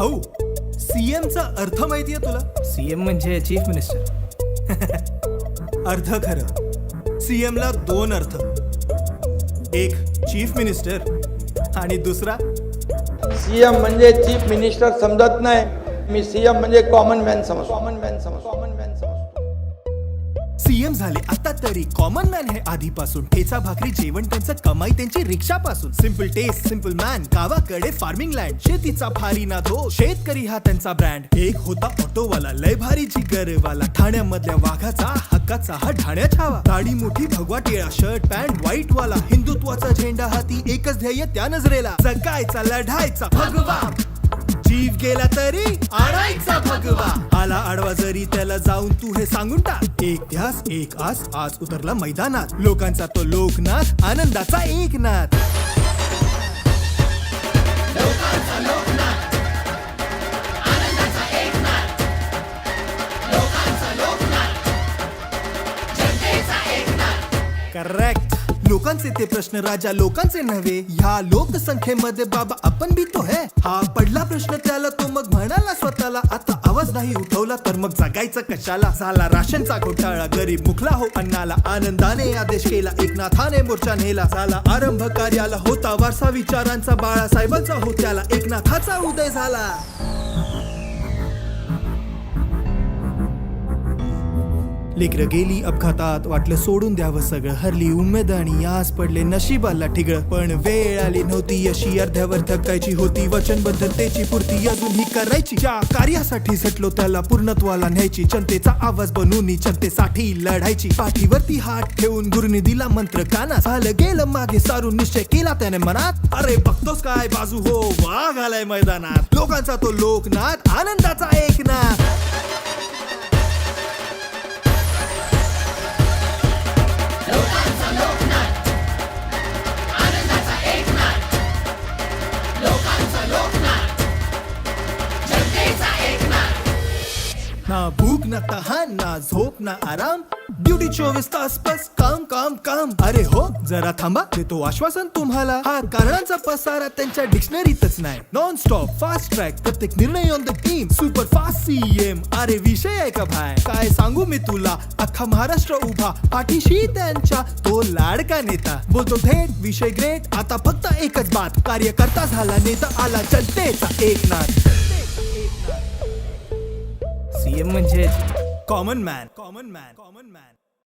भाऊ सीएम चा अर्थ माहितीये तुला? सीएम म्हणजे चीफ मिनिस्टर अर्थ खरं. सीएम ला दोन अर्थ. एक चीफ मिनिस्टर आणि दुसरा? सीएम म्हणजे चीफ मिनिस्टर समजत नाही. मी सीएम म्हणजे कॉमन मॅन समजतो. कॉमन मॅन समजतो. कॉमन मॅन समजतो. सीएम झाले आता तरी कॉमन मॅन हे आधीपासून. ठेचा भाकरी जेवण त्यांचं कमाई त्यांची रिक्षापासून. सिंपल टेस्ट सिंपल मॅन गावाकडे फार्मिंग लँड शेतीचा भारी ना तो शेतकरी हा त्यांचा ब्रँड एक होता ऑटोवाला लय भारी जिगरवाला. ठाण्यामधल्या वाघाचा हक्काचा हा ठाण्या छावा. गाडी मोठी भगवा टिळा शर्ट पॅन्ट व्हाईट वाला. हिंदुत्वाचा झेंडा हाती एकच ध्येय त्या नजरेला. जगायचा लढायचा भगवा. गेला तरी आणायचा भगवा. आला आडवा जरी त्याला जाऊन तू हे सांगून टाक. एक ध्यास एक आस आज उतरला मैदानात. लोकांचा तो लोकनाथ आनंदाचा एक नाथ करेक्ट लोकांचे ते प्रश्न राजा लोकांचे नव्हे. ह्या लोकसंख्येमध्ये बाबा आपण बी तो है. हा पडला प्रश्न त्याला तो मग म्हणाला स्वतःला आता आवाज नाही उठवला तर मग जगायचं कशाला? झाला राशनचा घोटाळा गरीब मुखला हो अन्नाला. आनंदाने आदेश केला एकनाथाने मोर्चा नेला. झाला आरंभ कार्याला होता वारसा विचारांचा बाळासाहेबांचा हो त्याला. एकनाथाचा उदय झाला. लेकरं गेली अपघातात. वाटलं सोडून द्यावं सगळं. हरली उमेद आणि आज पडले नशिबाला ठिगळ. पण वेळ आली नव्हती अशी. अर्ध्यावर थकायची होती. वचनबद्धतेची पूर्ती अजून ही करायची. ज्या कार्यासाठी झटलो त्याला पूर्णत्वाला न्यायची. जनतेचा आवाज बनवून जनतेसाठी लढायची. पाठीवरती हात ठेवून गुरुनी दिला मंत्र काना. झालं गेलं मागे सारून निश्चय केला त्याने मनात. अरे बघतोस काय बाजू हो. वाघ आलाय मैदानात. लोकांचा तो लोकनाथ. आनंदाचा एक ना भूक ना तहान ना झोप ना आराम. ड्युटी चोवीस तास बस काम काम काम. अरे हो जरा थांबा देतो आश्वासन तुम्हाला. हा कारणांचा पसारा त्यांच्या डिक्शनरीतच नाही. नॉन स्टॉप फास्ट ट्रॅक प्रत्येक निर्णय on the team super fast CM अरे विषय आहे का भाय काय सांगू मी तुला? अख्खा महाराष्ट्र उभा पाठीशी त्यांच्या. तो लाडका नेता. बोलतो थेट विषय ग्रेट आता फक्त एकच बात. कार्यकर्ता झाला नेता आला जनतेचा एक नाथ सीएम म्हणजे common man common man common man